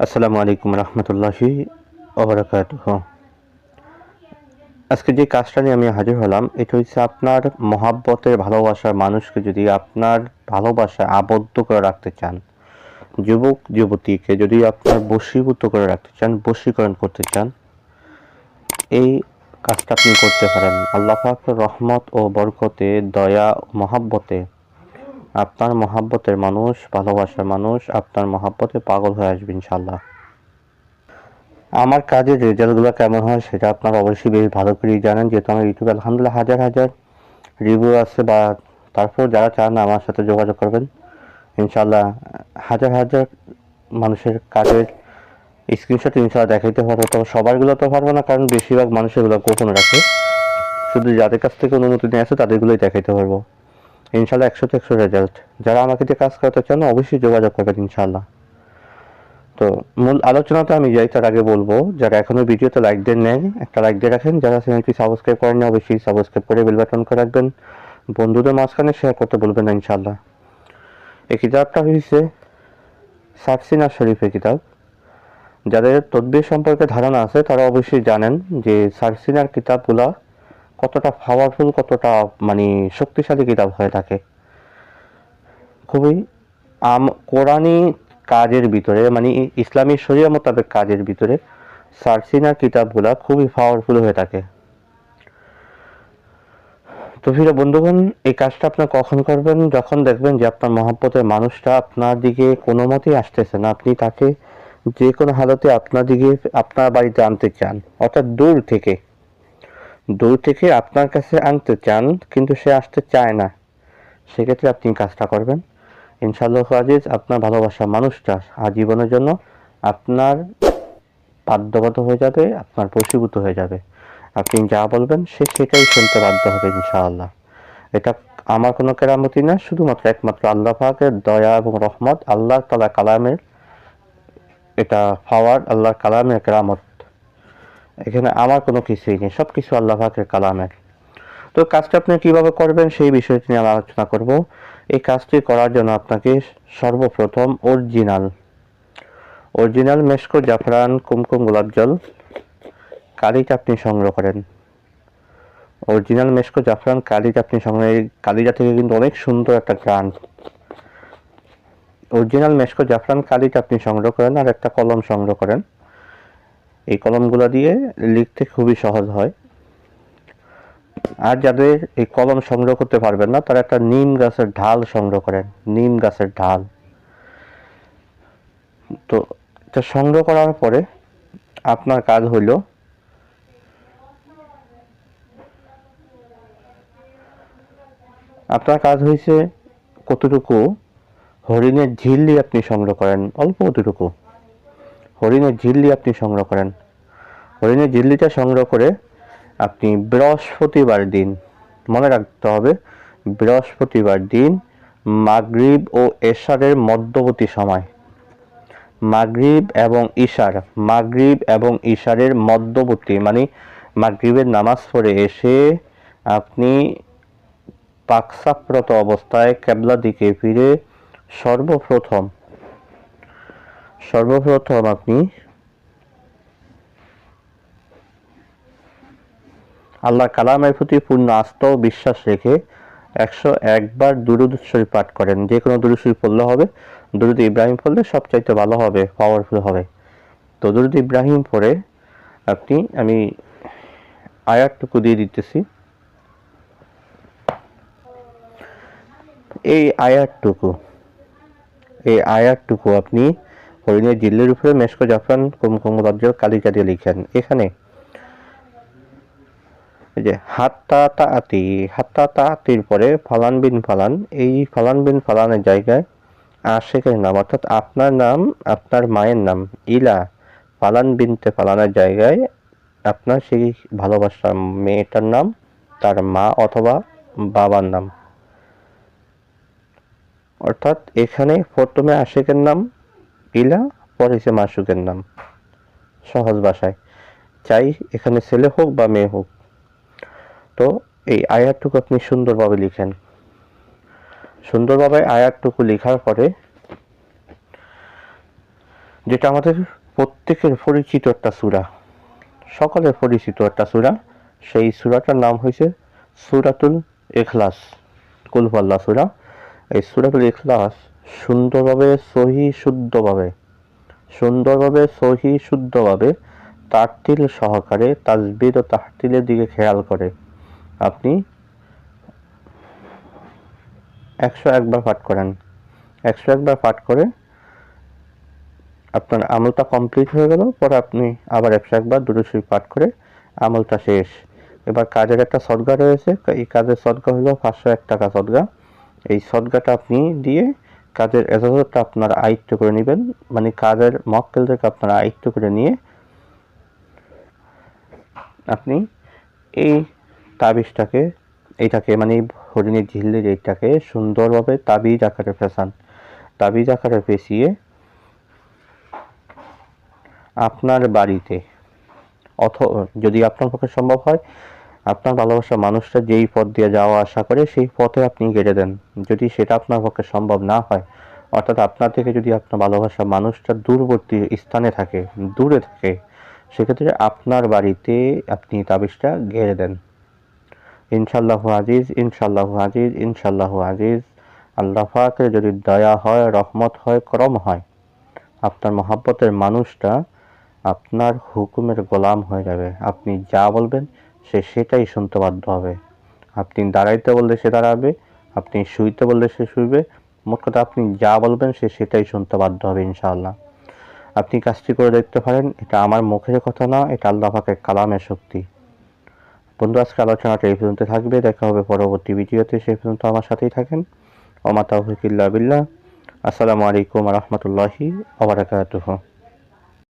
আসসালামু আলাইকুম রহমতুল্লাহি ওবরাকাত আজকে যে কাজটা নিয়ে আমি হাজির হলাম, এটা হচ্ছে আপনার মহাব্বতের ভালোবাসার মানুষকে যদি আপনার ভালোবাসায় আবদ্ধ করে রাখতে চান, যুবক, যুবতীকে যদি আপনার বশীভূত করে রাখতে চান, বশীকরণ করতে চান, এই কাজটা আপনি করতে পারেন। আল্লাহ রহমত ও বরকতে, দয়া মহাব্বতে আপনার মহাব্বতের মানুষ, ভালোবাসার মানুষ, আপনার মহাব্বতে পাগল হয়ে আসবে ইনশাল্লাহ আমার কাজের রেজাল্টগুলো কেমন হয় সেটা আপনারা অবশ্যই বেশ ভালো করেই জানেন। যেহেতু আমার ইউটিউবে আলহামদুলিল্লাহ হাজার হাজার রিভিউ আছে বা তারপর যারা চান আমার সাথে যোগাযোগ করবেন ইনশাল্লাহ হাজার হাজার মানুষের কাজের স্ক্রিনশট ইনশাল্লাহ দেখাইতে পারব। তবে সবারগুলো তো পারব না, কারণ বেশিরভাগ মানুষ এগুলো গোপন রাখে। শুধু যাদের কাছ থেকে অনুমতি নিয়ে আসে তাদেরগুলোই দেখাইতে পারব। ইনশাল্লাহ একশো একশো রেজাল্ট যারা আমাকে দিয়ে কাজ করতে চান, অবশ্যই যোগাযোগ করবেন ইনশাল্লাহ তো মূল আলোচনাতে আমি যাই, তার আগে বলব, যারা এখনও ভিডিওতে লাইক দেন নেন, একটা লাইক দিয়ে রাখেন। যারা চ্যানেলটি সাবস্ক্রাইব করেন অবশ্যই সাবস্ক্রাইব করে বেল বাটন করে রাখবেন। বন্ধুদের মাঝখানে শেয়ার করতে বলবেন না ইনশাল্লাহ এই কিতাবটা হয়েছে সাফসিনা শরীফের কিতাব। যাদের তদ্বির সম্পর্কে ধারণা আছে, তারা অবশ্যই জানেন যে সারসিনার কিতাবগুলা কতটা পাওয়ারফুল কতটা মানে শক্তিশালী কিতাব হয়ে থাকে। খুবই, আম, কোরআনী কাজের ভিতরে মানে ইসলামী শরিয়া মোতাবেক কাজের ভিতরে সার্সিনার কিতাবগুলা খুবই পাওয়ারফুল হয়ে থাকে। তো ফিরে, বন্ধুগণ, এই কাজটা আপনার কখন করবেন? যখন দেখবেন যে আপনার মহাব্বতের মানুষটা আপনার দিকে কোনো মতেই আসতেছে না, আপনি তাকে যে কোনো হালতে আপনার দিকে, আপনার বাড়িতে আনতে চান, অর্থাৎ দূর থেকে। দূর থেকে আপনার কাছে আনতে চান, কিন্তু সে আসতে চায় না। সেক্ষেত্রে আপনি কাজটা করবেন। ইনশাআল্লাহ আজিজ, আপনার ভালোবাসা মানুষটা আজীবনের জন্য আপনার বাধ্যগত হয়ে যাবে, আপনার বশীভূত হয়ে যাবে। আপনি যা বলবেন, সে সেটাই শুনতে বাধ্য হবে ইনশাআল্লাহ। এটা আমার কোনো কেরামতি না, শুধুমাত্র একমাত্র আল্লাহ পাকের দয়া এবং রহমত, আল্লাহ তালা কালামের এটা পাওয়ার আল্লাহর কালামের কেরামত। এখানে আমার কোনো কিছুই নেই সব কিছু আল্লাহ পাকের কালামের তো কাজটা আপনি কীভাবে করবেন সেই বিষয়টি নিয়ে আলোচনা করব। এই কাজটি করার জন্য আপনাকে সর্বপ্রথম অরিজিনাল অরিজিনাল মেশকো, জাফরান, কুমকুম, গোলাপ জল, কালিটা আপনি সংগ্রহ করেন। অরিজিনাল মেশকো, জাফরান, কালিটা আপনি সংগ্রহ কালিটা থেকে কিন্তু অনেক সুন্দর একটা গ্রান অরিজিনাল মেশকো, জাফরান, কালিটা আপনি সংগ্রহ করেন আর একটা কলম সংগ্রহ করেন। এই কলমগুলো দিয়ে লিখতে খুবই সহজ হয়। আর যাদের এই কলম সংগ্রহ করতে পারবেন না, তারা একটা নিম গাছের ঢাল সংগ্রহ করেন, নিম গাছের ঢাল। তো এটা সংগ্রহ করার পরে আপনার কাজ হইল আপনার কাজ হয়েছে কতটুকু হরিণের ঝিল্লি আপনি সংগ্রহ করেন, অল্প কতটুকু হরিণের ঝিল্লি আপনি সংগ্রহ করেন। হরিণের ঝিল্লিটা সংগ্রহ করে আপনি বৃহস্পতিবার দিন, মনে রাখতে হবে, বৃহস্পতিবার দিন মাগরিব ও এশারের মধ্যবর্তী সময়। মাগরিব এবং ঈশার, মাগরিব এবং ঈশারের মধ্যবর্তী মানে মাগরিবের নামাজ পড়ে এসে আপনি পাকসাপ্রত অবস্থায় কেবলা দিকে ফিরে সর্বপ্রথম সর্বপ্রথম আপনি আল্লাহ কালামের প্রতি পূর্ণ আস্থা ও বিশ্বাস রেখে একশো একবার দুরুদ শরীফ পাঠ করেন। যে কোনো দুরুদ শরীফ পড়লে হবে, দুরুদ ইব্রাহিম পড়লে সবচাইতে ভালো হবে পাওয়ারফুল হবে। তো দুরুদ ইব্রাহিম পড়ে আপনি, আমি আয়াতটুকু দিয়ে দিতেছি। এই আয়াতটুকু এই আয়াতটুকু আপনি হরিণের জিল্লের উপরে মেশকো জাফরান কুমকুম রাজ্য কালিকা দিয়ে লিখেন। এখানে যে হাত্তা তাআতি হাত্তা তাআতির পরে ফালান বিন ফালান, এই ফালান বিন ফালানের জায়গায় আশেকের নাম, অর্থাৎ আপনার নাম, আপনার মায়ের নাম, ইলা ফালান বিনতে ফালানের জায়গায় আপনার সেই ভালোবাসার মেয়েটার নাম, তার মা অথবা বাবার নাম। অর্থাৎ এখানে প্রথমে আশেকের নাম ইলা পরে সে মাসুকের নাম। সহজ ভাষায়, চাই এখানে ছেলে হোক বা মেয়ে হোক। তো এই আয়াতটুকু আপনি সুন্দরভাবে লিখেন। সুন্দরভাবে আয়াতটুকু লেখার পরে, যেটা আমাদের প্রত্যেকের পরিচিত একটা সূরা, সকলের পরিচিত একটা সূরা, সেই সূরাটার নাম হয়েছে সূরাতুল এখলাস কুলফাল্লা সূরা। এই সুরাতুল ইখলাস সুন্দরভাবে, সহি, শুদ্ধভাবে। সুন্দরভাবে, সহি, শুদ্ধভাবে তারতিল সহকারে তাজবিদ ও তাহতিলের দিকে খেয়াল করে। আপনি একশো একবার পাঠ করেন। একশো একবার পাঠ করে আপনার আমলটা কমপ্লিট হয়ে গেল, পরে আপনি আবার একশো একবার দুটো সুই পাঠ করে আমলটা শেষ। এবার কাজের একটা সদগা রয়েছে। এই কাজের সদগা হলো পাঁচশো এক টাকা সদগা। এই সদগাটা আপনি দিয়ে কাজের এজাজতটা আপনারা আয়ত্ত করে নেবেন। মানে কাজের মক্কেলদেরকে আপনার আয়ত্ত করে নিয়ে আপনি এই তাবিজটাকে এইটাকে মানে হরিণের ঝিল্লির এইটাকে সুন্দরভাবে তাবিজ আকারে ফেসান। তাবিজ আকারে ফেসিয়ে আপনার বাড়িতে অথ যদি আপনার পক্ষে সম্ভব হয় আপনার ভালোবাসার মানুষটা যেই পথ দিয়ে যাওয়া আসা করে, সেই পথে আপনি গেড়ে দেন। যদি সেটা আপনার পক্ষে সম্ভব না হয়, অর্থাৎ আপনার থেকে যদি আপনার ভালোবাসার মানুষটা দূরবর্তী স্থানে থাকে, দূরে থাকে, সেক্ষেত্রে আপনার বাড়িতে আপনি তাবিজটা গেড়ে দেন। ইনশাল্লাহ আজিজ ইনশাল্লাহ আজিজ ইনশাল্লাহ আজিজ। আল্লাহ যদি দয়া হয়, রহমত হয়, করম হয়, আপনার মহাব্বতের মানুষটা আপনার হুকুমের গোলাম হয়ে যাবে। আপনি যা বলবেন সে সেটাই শুনতে বাধ্য হবে। আপনি দাঁড়াইতে বললে সে দাঁড়াবে, আপনি শুইতে বললে সে শুইবে। মোট কথা আপনি যা বলবেন সে সেটাই শুনতে বাধ্য হবে ইনশাআল্লাহ। আপনি কাজটি করে দেখতে পারেন, এটা আমার মুখের কথা না, এটা আল্লাহ পাকের কালামের শক্তি। বন্ধু, আজকে আলোচনাটা এই পর্যন্ত থাকবে। দেখা হবে পরবর্তী ভিডিওতে সেই পর্যন্ত আমার সাথেই থাকেন। ওমা তাহিকিল্লা বিল্লাহ। আসসালামু আলাইকুম রহমতুল্লাহি ওবরাকাতুহ